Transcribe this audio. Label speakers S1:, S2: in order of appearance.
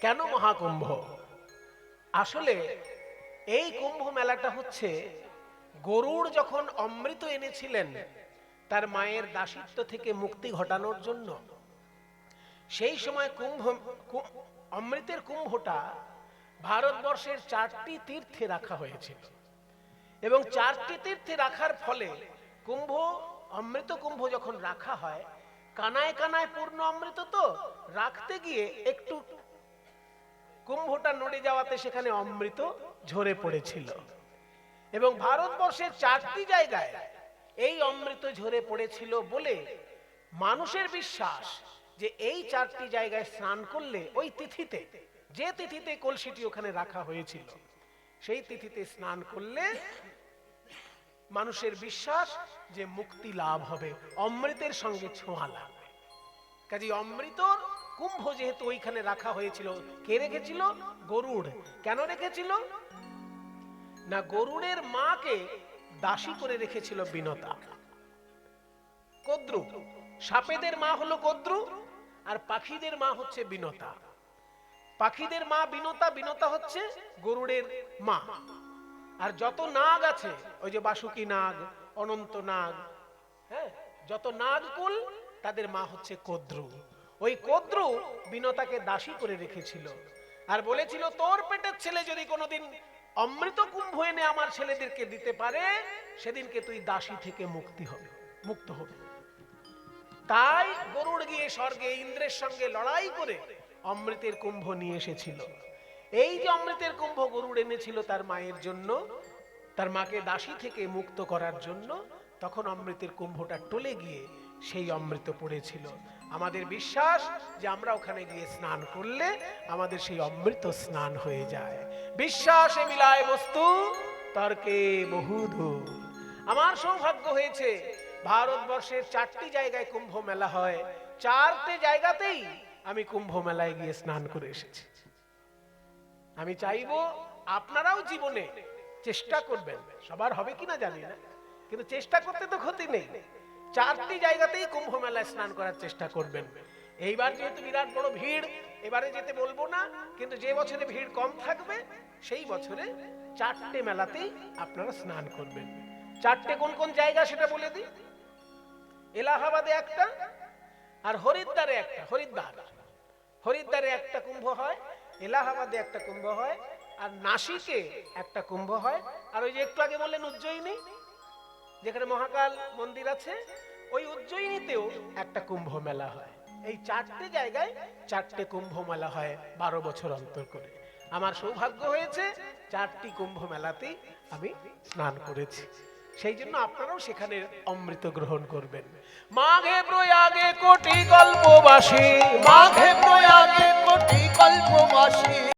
S1: কেন মহাকুম্ভ? আসলে এই কুম্ভ মেলাটা হচ্ছে গরুড় যখন অমৃত এনেছিলেন, তার মায়ের দাসিত্ব থেকে মুক্তি ঘটানোর জন্য। সেই সময় কুম্ভ অমৃতের কুম্ভটা ভারতবর্ষের চারটি তীর্থে রাখা হয়েছিল। এবং চারটি তীর্থে রাখার ফলে কুম্ভ, অমৃত কুম্ভ যখন রাখা হয়, কানায় কানায় পূর্ণ অমৃত তো রাখতে গিয়ে একটু কুম্ভটা নড়ে যাওয়াতে সেখানে অমৃত ঝরে পড়েছিল। এবং ভারতবর্ষের চারটি জায়গায় এই অমৃত ঝরে পড়েছিল বলে মানুষের বিশ্বাস যে এই চারটি জায়গায় স্নান করলে ওই তিথিতে, যে তিথিতে কলসিটি ওখানে রাখা হয়েছিল, সেই তিথিতে স্নান করলে মানুষের বিশ্বাস যে মুক্তি লাভ হবে, অমৃতের সঙ্গে ছোঁয়া লাগবে। কাজে অমৃত কুম্ভ যেহেতু ওইখানে রাখা হয়েছিল, কে রেখেছিল? গরুড়। কেন রেখেছিল? না, গরুড়ের মাকে দাসী করে রেখেছিল বিনতা। কদ্রু। সাপেদের মা হলো কদ্রু, আর পাখিদের মা হচ্ছে বিনতা। পাখিদের মা বিনতা বিনতা হচ্ছে গরুড়ের মা। আর যত নাগ আছে, ওই যে বাসুকি নাগ, অনন্ত নাগ হ্যাঁ? যত নাগ কুল তাদের মা হচ্ছে কদ্রু। ওই কদ্রু বিনতাকে দাসী করে রেখেছিল আর বলেছিল, তোর পেটের ছেলে যদি কোনোদিন অমৃত কুম্ভ এনে আমার ছেলেদেরকে দিতে পারে, সেদিনকে তুই দাসী থেকে মুক্তি হবে, মুক্ত হবে। তাই গরুড় গিয়ে স্বর্গে ইন্দ্রের সঙ্গে লড়াই করে অমৃতের কুম্ভ নিয়ে এসেছিল। এই যে অমৃতের কুম্ভ গরুড় এনেছিল তার মায়ের জন্য, তার মাকে দাসী থেকে মুক্ত করার জন্য, তখন অমৃতের কুম্ভটা টলে গিয়ে সেই অমৃত পড়েছিল। আমাদের বিশ্বাস যে আমরা ওখানে গিয়ে স্নান করলে আমাদের সেই অমৃত স্নান হয়ে যায়। বিশ্বাসে মিলায় বস্তু, তর্কে বহুদূর। আমার সৌভাগ্য হয়েছে, ভারতবর্ষের চারটি জায়গায় কুম্ভ মেলা হয়। চারটে জায়গাতেই আমি কুম্ভ মেলায় গিয়ে স্নান করে এসেছি। আমি চাইব আপনারাও জীবনে চেষ্টা করবেন। সবার হবে কিনা জানি না। কিন্তু চেষ্টা করতে তো ক্ষতি নেই। চারটি জায়গাতেই কুম্ভ মেলায় স্নান করার চেষ্টা করবেন। এইবার যেহেতু বিরাট বড় ভিড়, এবারে যেতে বলব না, কিন্তু যে বছরে ভিড় কম থাকবে, সেই বছরে চারটে মেলাতেই আপনারা স্নান করবেন। চারটে কোন কোন জায়গা সেটা বলে দিই? এলাহাবাদে একটা আর হরিদ্বারে একটা, হরিদ্বার। হরিদ্বারে একটা কুম্ভ হয়, এলাহাবাদে একটা কুম্ভ হয়, আর নাসিকে একটা কুম্ভ হয়। আর ওই যে একটু আগে বললেন উজ্জয়িনী যেখানে মহাকাল মন্দির আছে, ওই উজ্জয়িনীতেও একটা কুম্ভ মেলা হয়। এই চারটে জায়গায় চারটে কুম্ভ মেলা হয় বারো বছর অন্তর করে। আমার সৌভাগ্য হয়েছে, চারটি কুম্ভ মেলাতেই আমি স্নান করেছি। সেই জন্য আপনারাও সেখানে অমৃত গ্রহণ করবেন। মাঘে প্রয়াগে কোটি কল্পবাসী, মাঘে